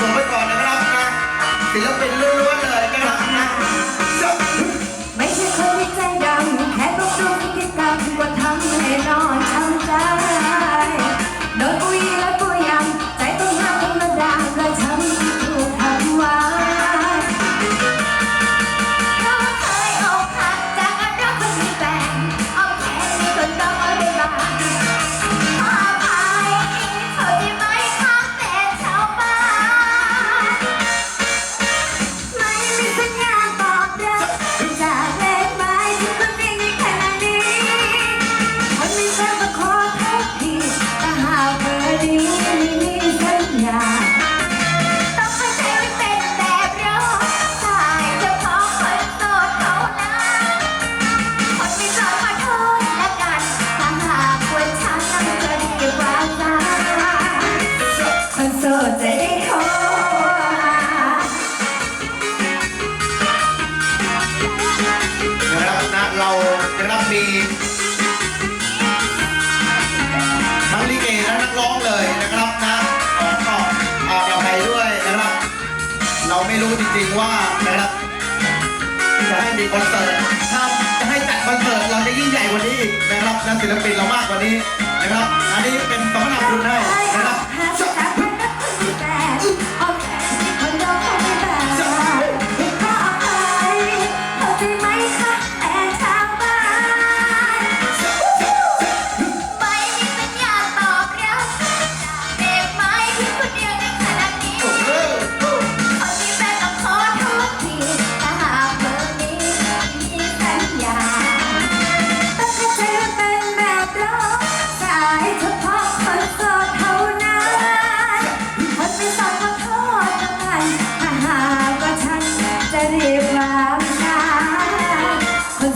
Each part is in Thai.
ผมไปก่อนนะครับนะศิลปินล้วนๆเลยนะครับนะจบ มีทั้งลิเกและนักร้องเลยนะครับนะขอขอบอาภัยด้วยนะครับ เราไม่รู้จริงๆว่านะครับ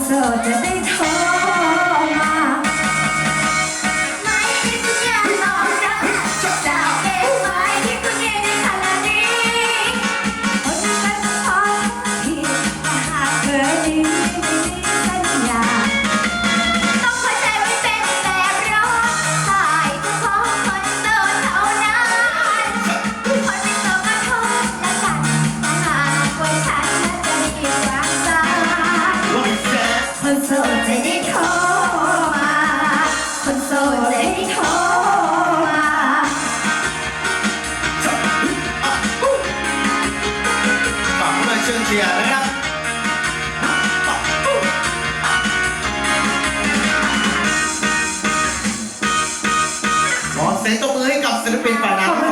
走我的背头 โสจะได้โทรมา คนโสจะได้โทรมา ฝากด้วยเชิญเชียร์นะครับ ขอเสียงตบมือให้กับศิลปินฝ่ายน้ำ